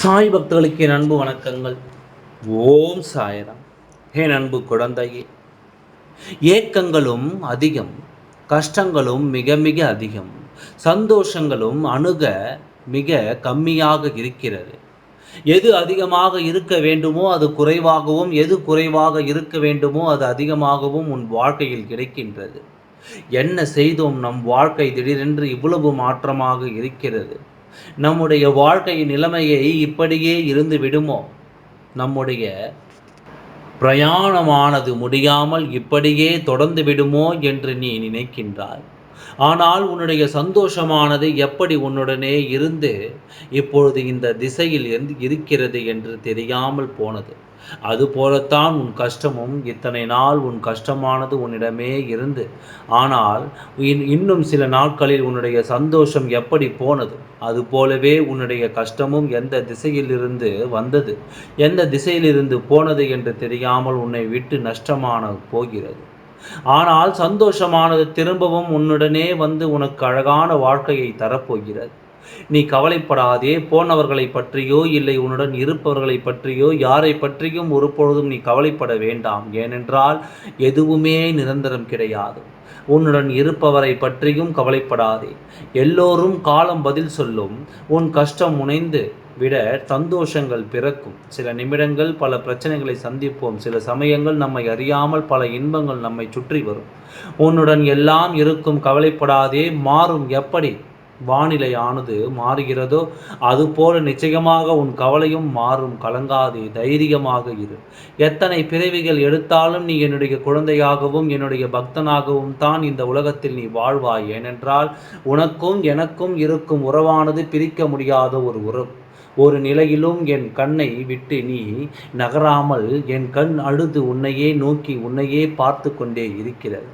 சாய் பக்தர்களுக்கு என் அன்பு வணக்கங்கள். ஓம் சாயராம். என் அன்பு குழந்தையே. ஏக்கங்களும் அதிகம் கஷ்டங்களும் மிக மிக அதிகம் சந்தோஷங்களும் அணுக மிக கம்மியாக இருக்கிறது. எது அதிகமாக இருக்க வேண்டுமோ அது குறைவாகவும் எது குறைவாக இருக்க வேண்டுமோ அது அதிகமாகவும் உன் வாழ்க்கையில் கிடைக்கின்றது. என்ன செய்தோம் நம் வாழ்க்கை திடீரென்று இவ்வளவு மாற்றமாக இருக்கிறது. நம்முடைய வாழ்க்கையின் நிலைமையை இப்படியே இருந்து விடுமோ? நம்முடைய பிரயாணமானது முடியாமல் இப்படியே தொடர்ந்து விடுமோ என்று நீ நினைக்கின்றாய்? ஆனால் உன்னுடைய சந்தோஷமானது எப்படி உன்னுடனே இருந்து இப்பொழுது இந்த திசையில் இருக்கிறது என்று தெரியாமல் போனது. அதுபோலத்தான் உன் கஷ்டமும் இத்தனை நாள் உன் கஷ்டமானது உன்னிடமே இருந்து. ஆனால் இன்னும் சில நாட்களில் உன்னுடைய சந்தோஷம் எப்படி போனது? அதுபோலவே உன்னுடைய கஷ்டமும் எந்த திசையிலிருந்து வந்தது? எந்த திசையிலிருந்து போனது என்று தெரியாமல் உன்னை விட்டு நஷ்டமான போகிறது. ஆனால் சந்தோஷமானது திரும்பவும் உன்னுடனே வந்து உனக்கு அழகான வாழ்க்கையை தரப்போகிறது. நீ கவலைப்படாதே போனவர்களை பற்றியோ இல்லை உன்னுடன் இருப்பவர்களை பற்றியோ யாரை பற்றியும் ஒரு பொழுதும் நீ கவலைப்பட வேண்டாம். ஏனென்றால் எதுவுமே நிரந்தரம் கிடையாது. உன்னுடன் இருப்பவரை பற்றியும் கவலைப்படாதே. எல்லோரும் காலம் பதில் சொல்லும். உன் கஷ்டம் முனைந்து விட சந்தோஷங்கள் பிறக்கும். சில நிமிடங்கள் பல பிரச்சனைகளை சந்திப்போம். சில சமயங்கள் நம்மை அறியாமல் பல இன்பங்கள் நம்மை சுற்றி வரும். உன்னுடன் எல்லாம் இருக்கும் கவலைப்படாதே. மாறும் எப்படி? வானிலையானது மாறுகிறதோ அதுபோல நிச்சயமாக உன் கவலையும் மாறும். கலங்காதே தைரியமாக இரு. எத்தனை பிறவிகள் எடுத்தாலும் நீ என்னுடைய குழந்தையாகவும் என்னுடைய பக்தனாகவும் தான் இந்த உலகத்தில் நீ வாழ்வாய். ஏனென்றால் உனக்கும் எனக்கும் இருக்கும் உறவானது பிரிக்க முடியாத ஒரு உறவு. ஒரு நிலையிலும் என் கண்ணை விட்டு நீ நகராமல் என் கண் அழுது உன்னையே நோக்கி உன்னையே பார்த்து கொண்டே இருக்கிறது.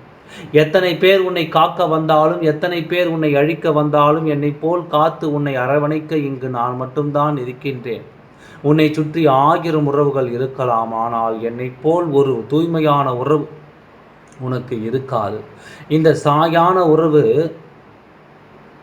எத்தனை பேர் உன்னை காக்க வந்தாலும் எத்தனை பேர் உன்னை அழிக்க வந்தாலும் என்னை போல் காத்து உன்னை அரவணைக்க இங்கு நான் மட்டும்தான் இருக்கின்றேன். உன்னை சுற்றி ஆயிரம் உறவுகள் இருக்கலாம் ஆனால் என்னை போல் ஒரு தூய்மையான உறவு உனக்கு இருக்காது. இந்த சாயான உறவு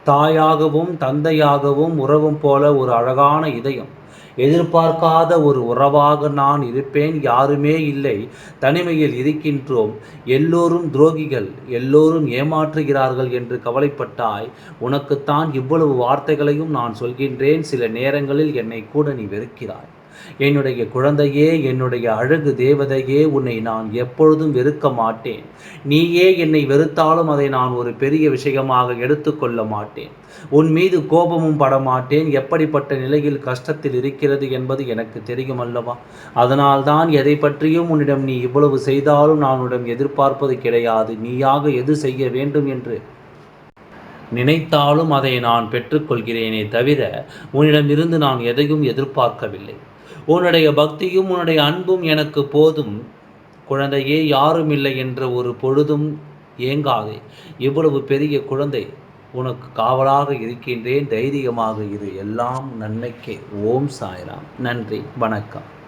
தாயாகவும் தந்தையாகவும் உறவும் போல ஒரு அழகான இதயம். எதிர்பார்க்காத ஒரு உறவாக நான் இருப்பேன் யாருமே இல்லை. தனிமையில் இருக்கின்றோம். எல்லோரும் துரோகிகள் எல்லோரும் ஏமாற்றுகிறார்கள் என்று கவலைப்பட்டாய். உனக்குத்தான் இவ்வளவு வார்த்தைகளையும் நான் சொல்கின்றேன். சில நேரங்களில் என்னை கூட நீ வெறுக்கிறாய். என்னுடைய குழந்தையே என்னுடைய அழகு தேவதையே உன்னை நான் எப்பொழுதும் வெறுக்க மாட்டேன். நீயே என்னை வெறுத்தாலும் அதை நான் ஒரு பெரிய விஷயமாக எடுத்துக்கொள்ள மாட்டேன். உன் மீது கோபமும் படமாட்டேன் எப்படிப்பட்ட நிலையில் கஷ்டத்தில் இருக்கிறது என்பது எனக்கு தெரியும் அல்லவா? அதனால்தான் எதை பற்றியும் உன்னிடம் நீ இவ்வளவு செய்தாலும் நான் உன்னிடம் எதிர்பார்ப்பது கிடையாது. நீயாக எது செய்ய வேண்டும் என்று நினைத்தாலும் அதை நான் பெற்றுக்கொள்கிறேனே தவிர உன்னிடமிருந்து நான் எதையும் எதிர்பார்க்கவில்லை. உன்னுடைய பக்தியும் உன்னுடைய அன்பும் எனக்கு போதும். குழந்தையே யாரும் இல்லை என்ற ஒரு பொழுதும் ஏங்காதே. இவ்வளவு பெரிய குழந்தை உனக்கு காவலாக இருக்கின்றேன் தைரியமாக இரு. எல்லாம் நன்மைக்கே. ஓம் சாய்ராம். நன்றி. வணக்கம்.